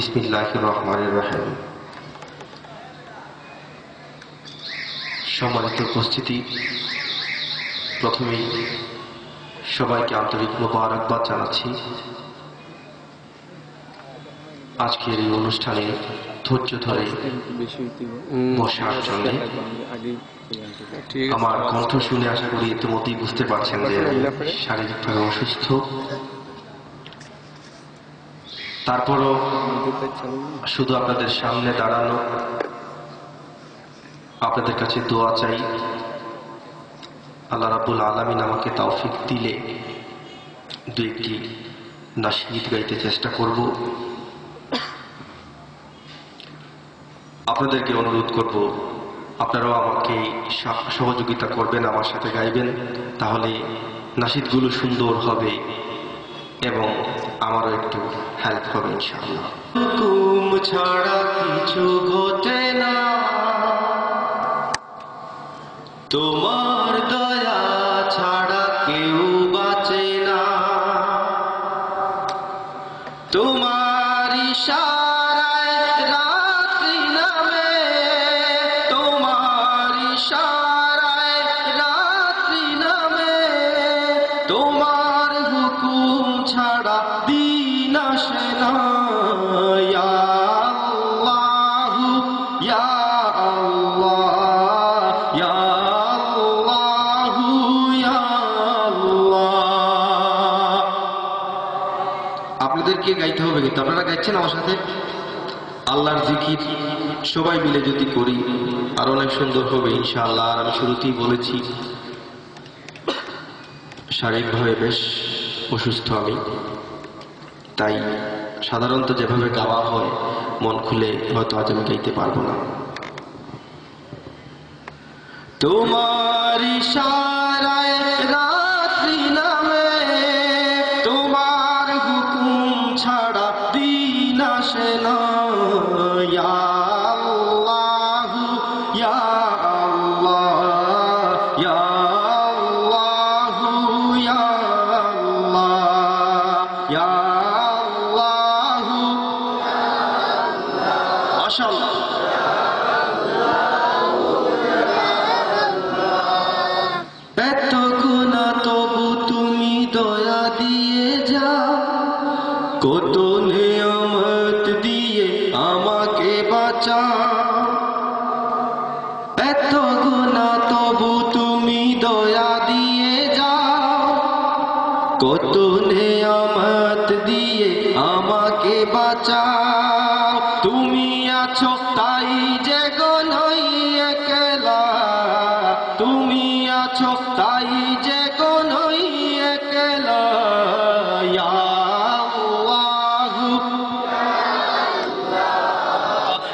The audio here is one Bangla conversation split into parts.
বিসমিল্লাহ রহমান রহিম। সম্মানিত উপস্থিতি প্রথমেই সবাইকে আন্তরিক মোবারকবাদ জানাচ্ছি। আজকের এই অনুষ্ঠানে ধৈর্য ধরে বসার জন্য আমার কণ্ঠ শুনে আশা করি ইতিমধ্যেই বুঝতে পারছেন যে শারীরিকভাবে অসুস্থ। তারপরও শুধু আপনাদের সামনে দাঁড়ানো, আপনাদের কাছে দোয়া চাই। আল্লাহ রাবুল আলমিন আমাকে তৌফিক দিলে দু একটি নাসিদ গাইতে চেষ্টা করব। আপনাদেরকে অনুরোধ করব, আপনারাও আমাকে সহযোগিতা করবেন, আমার সাথে গাইবেন, তাহলে নাসিদগুলো সুন্দর হবে। এবং আমারও একটু হেল্প হবে ইনশাআল্লাহ। তোমার ছাড়া দিন আপনাদেরকে গাইতে হবে কিন্তু? আপনারা গাইছেন আমার সাথে? আল্লাহর জিকির সবাই মিলে যদি করি, আর অনেক সুন্দর হবে ইনশাআল্লাহ। আর আমি শুরুতেই বলেছি, শারীরিকভাবে বেশ অসুস্থ আমি তাই সাধারণত যেভাবে গাওয়া হয়, মন খুলে হয়তো আজ আমি গাইতে পারব না। তোমার ইশারায় নিয়ামত দিয়ে আমাকে বাঁচাও এত তবু তুমি দয়া দিয়ে দিয়ে আমাকে তুমি যে তুমি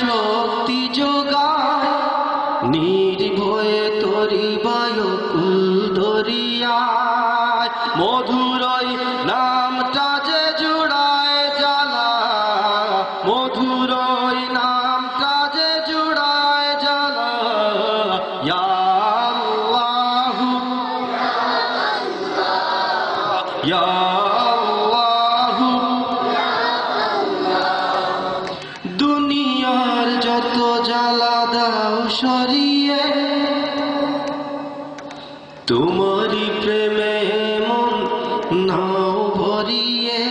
শক্তি যোগায়, নির্ভয়ে তরি বায়ু ফুল দরিয়ায় মধুর নামটা যে জুড়ায় জ্বালা মধুর ওই নামটা যে জুড়ায় জ্বালা। ইয়া আল্লাহু, ইয়া সরিয়ে তোমারই প্রেমে মন নাও ভরিয়ে।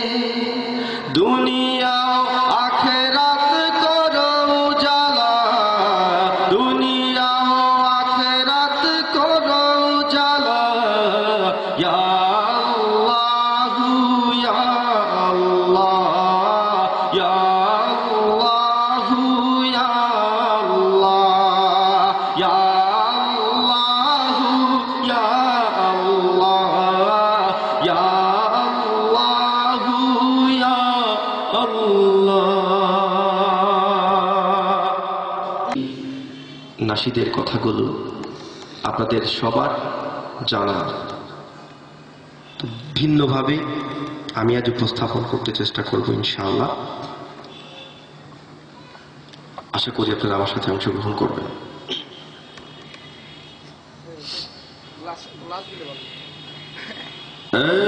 দুনিয়া আখেরাত করো জ্বালা দুনিয়া আখেরাত করো জ্বালা নাসিদের কথাগুলো আপনাদের সবার জানা। ভিন্নভাবে আমি আজ উপস্থাপন করতে চেষ্টা করব ইনশাআল্লাহ। আশা করি আপনারা আমার সাথে অংশগ্রহণ করবেন। হ্যাঁ?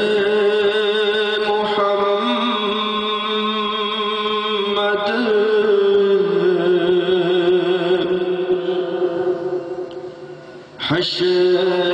حشر